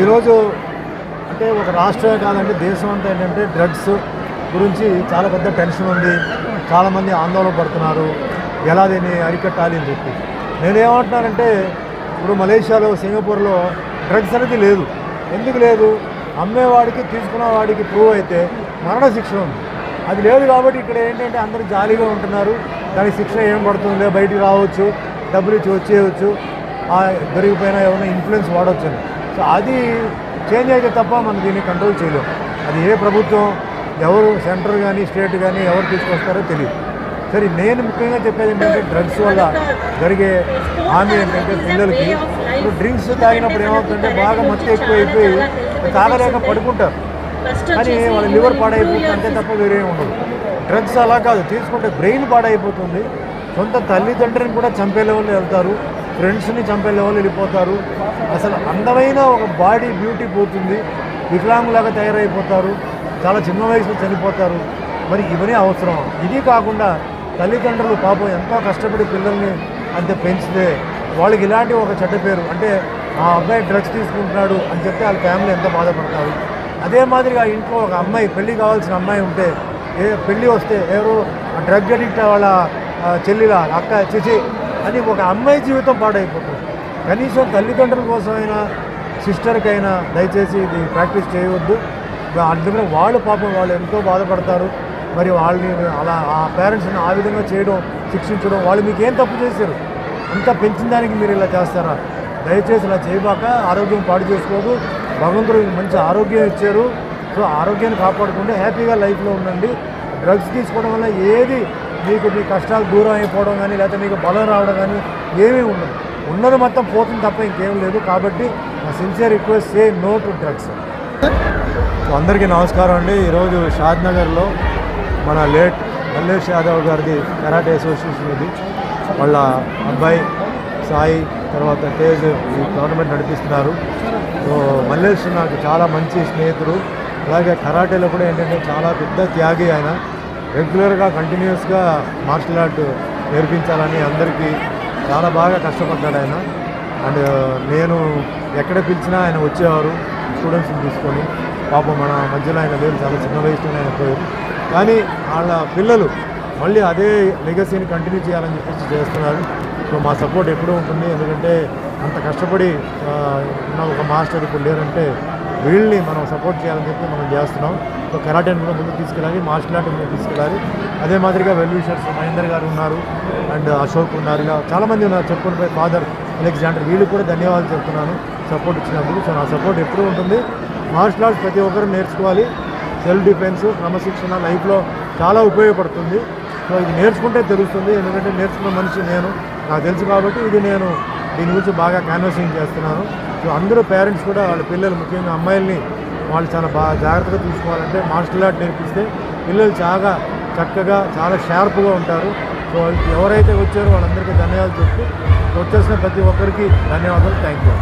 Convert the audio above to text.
ఈరోజు అంటే ఒక రాష్ట్రమే కాదండి దేశం అంతా ఏంటంటే డ్రగ్స్ గురించి చాలా పెద్ద టెన్షన్ ఉంది. చాలామంది ఆందోళన పడుతున్నారు. ఎలా దీన్ని అరికట్టాలి అని చెప్పి. నేనేమంటున్నానంటే ఇప్పుడు మలేషియాలో సింగపూర్లో డ్రగ్స్ అనేది లేదు. ఎందుకు లేదు? అమ్మేవాడికి తీసుకున్న వాడికి ప్రూవ్ అయితే మరణ శిక్షణ ఉంది. అది లేదు కాబట్టి ఇక్కడ ఏంటంటే అందరూ జాలీగా ఉంటున్నారు. దానికి శిక్షణ ఏం పడుతుందో? బయటికి రావచ్చు డబ్బులు ఇచ్చి వచ్చేయచ్చు. ఆ దొరికిపోయినా ఏమైనా ఇన్ఫ్లుయెన్స్ వాడవచ్చు అని సో అది చేంజ్ అయితే తప్ప మనం దీన్ని కంట్రోల్ చేయలేం. అది ఏ ప్రభుత్వం ఎవరు సెంటర్ కానీ స్టేట్ కానీ ఎవరు తీసుకొస్తారో తెలియదు. సరే నేను ముఖ్యంగా చెప్పేది ఏంటంటే డ్రగ్స్ వల్ల జరిగే హామీ ఏంటంటే పిల్లలకి ఇప్పుడు డ్రింక్స్ తాగినప్పుడు ఏమవుతుందంటే బాగా మత్తు ఎక్కువైపోయి తాగలేక పడుకుంటారు. కానీ వాళ్ళ లివర్ పాడైపోతుంది అంతే తప్ప వేరే ఉండదు. డ్రగ్స్ అలా కాదు తీసుకుంటే బ్రెయిన్ పాడైపోతుంది. సొంత తల్లిదండ్రులను కూడా చంపే లెవెల్లో వెళ్తారు. ఫ్రెండ్స్ని చంపే లెవెల్ వెళ్ళిపోతారు. అసలు అందమైన ఒక బాడీ బ్యూటీ పోతుంది. వికలాంగులాగా తయారైపోతారు. చాలా చిన్న వయసులో చనిపోతారు. మరి ఇవన్నీ అవసరం. ఇది కాకుండా తల్లిదండ్రులు పాపం ఎంతో కష్టపడి పిల్లల్ని అంతే పెంచితే వాళ్ళకి ఇలాంటి ఒక చెడ్డ పేరు అంటే ఆ అబ్బాయి డ్రగ్స్ తీసుకుంటున్నాడు అని చెప్తే వాళ్ళ ఫ్యామిలీ ఎంత బాధపడతారు. అదే మాదిరిగా ఇంట్లో ఒక అమ్మాయి పెళ్ళి కావాల్సిన అమ్మాయి ఉంటే ఏ పెళ్ళి వస్తే ఎవరు డ్రగ్ అడిక్ట్ వాళ్ళ చెల్లిలా అక్క చిచి అని ఒక అమ్మాయి జీవితం పాడైపోతుంది. కనీసం తల్లిదండ్రుల కోసమైనా సిస్టర్కైనా దయచేసి ఇది ప్రాక్టీస్ చేయవద్దు. అందుకని వాళ్ళు పాపం వాళ్ళు ఎంతో బాధపడతారు. మరి వాళ్ళని అలా ఆ పేరెంట్స్ని ఆ విధంగా చేయడం శిక్షించడం వాళ్ళు మీకు ఏం తప్పు చేశారు? అంత పెంచిన దానికి మీరు ఇలా చేస్తారా? దయచేసి ఇలా చేయబాక ఆరోగ్యం పాడు చేసుకోదు. భగవంతుడు మంచి ఆరోగ్యం ఇచ్చారు. సో ఆరోగ్యాన్ని కాపాడుకుంటే హ్యాపీగా లైఫ్లో ఉండండి. డ్రగ్స్ తీసుకోవడం వల్ల ఏది మీకు మీ కష్టాలు దూరం అయిపోవడం కానీ లేకపోతే మీకు బలం రావడం కానీ ఏమీ ఉండదు. ఉన్నది మొత్తం పోతుంది తప్ప ఇంకేం లేదు. కాబట్టి నా sincere request say no to drugs so అందరికీ నమస్కారం అండి. ఈరోజు షాద్ నగర్లో మన లేట్ మల్లేష్ యాదవ్ గారిది కరాటే అసోసియేషన్ ఇది. వాళ్ళ అబ్బాయి సాయి తర్వాత తేజ్ ఈ టోర్నమెంట్ నడిపిస్తున్నారు. సో మల్లేష్ నాకు చాలా మంచి స్నేహితుడు. అలాగే కరాటేలో కూడా ఏంటంటే చాలా పెద్ద త్యాగి ఆయన. రెగ్యులర్గా కంటిన్యూస్గా మార్షల్ ఆర్ట్ నేర్పించాలని అందరికీ చాలా బాగా కష్టపడ్డాడు ఆయన. అండ్ నేను ఎక్కడ పిలిచినా ఆయన వచ్చేవారు స్టూడెంట్స్ని తీసుకొని. పాపం మన మధ్యలో ఆయన లేదు చాలా చిన్న వయసులోనే ఆయన పోయారు. కానీ వాళ్ళ పిల్లలు మళ్ళీ అదే లెగసీని కంటిన్యూ చేయాలని చెప్పేసి చేస్తున్నారు. సో మా సపోర్ట్ ఎప్పుడూ ఉంటుంది. ఎందుకంటే అంత కష్టపడి ఉన్న ఒక మాస్టర్ ఇప్పుడు లేరంటే వీళ్ళని మనం సపోర్ట్ చేయాలని చెప్పి మనం చేస్తున్నాం. సో కరాటేని కూడా ముందుకు తీసుకెళ్ళాలి మార్షల్ ఆర్ట్ ముందుకు తీసుకెళ్ళాలి. అదే మాదిరిగా వెల్విషర్స్ మహేందర్ గారు ఉన్నారు అండ్ అశోక్ ఉన్నారు. ఇలా చాలామంది ఉన్నారు. చెప్పుకుని పోయి ఫాదర్ అలెగ్జాండర్ వీళ్ళు కూడా ధన్యవాదాలు చెప్తున్నాను. సపోర్ట్ ఇచ్చినందుకు. సో నా సపోర్ట్ ఎప్పుడూ ఉంటుంది. మార్షల్ ఆర్ట్స్ ప్రతి ఒక్కరూ నేర్చుకోవాలి. సెల్ఫ్ డిఫెన్స్ క్రమశిక్షణ లైఫ్లో చాలా ఉపయోగపడుతుంది. సో ఇది నేర్చుకుంటే తెలుస్తుంది. ఎందుకంటే నేర్చుకున్న మనిషి నేను. నాకు తెలుసు కాబట్టి ఇది నేను దీని గురించి బాగా క్యాన్వసింగ్ చేస్తున్నాను. సో అందరూ పేరెంట్స్ కూడా వాళ్ళ పిల్లలు ముఖ్యంగా అమ్మాయిల్ని వాళ్ళు చాలా బాగా జాగ్రత్తగా చూసుకోవాలంటే మార్షల్ ఆర్ట్ నేర్పిస్తే పిల్లలు చాలా చక్కగా చాలా షార్ప్గా ఉంటారు. సో ఎవరైతే వచ్చారో వాళ్ళందరికీ ధన్యవాదాలు చెప్తూ వచ్చేసిన ప్రతి ఒక్కరికి ధన్యవాదాలు. Thank you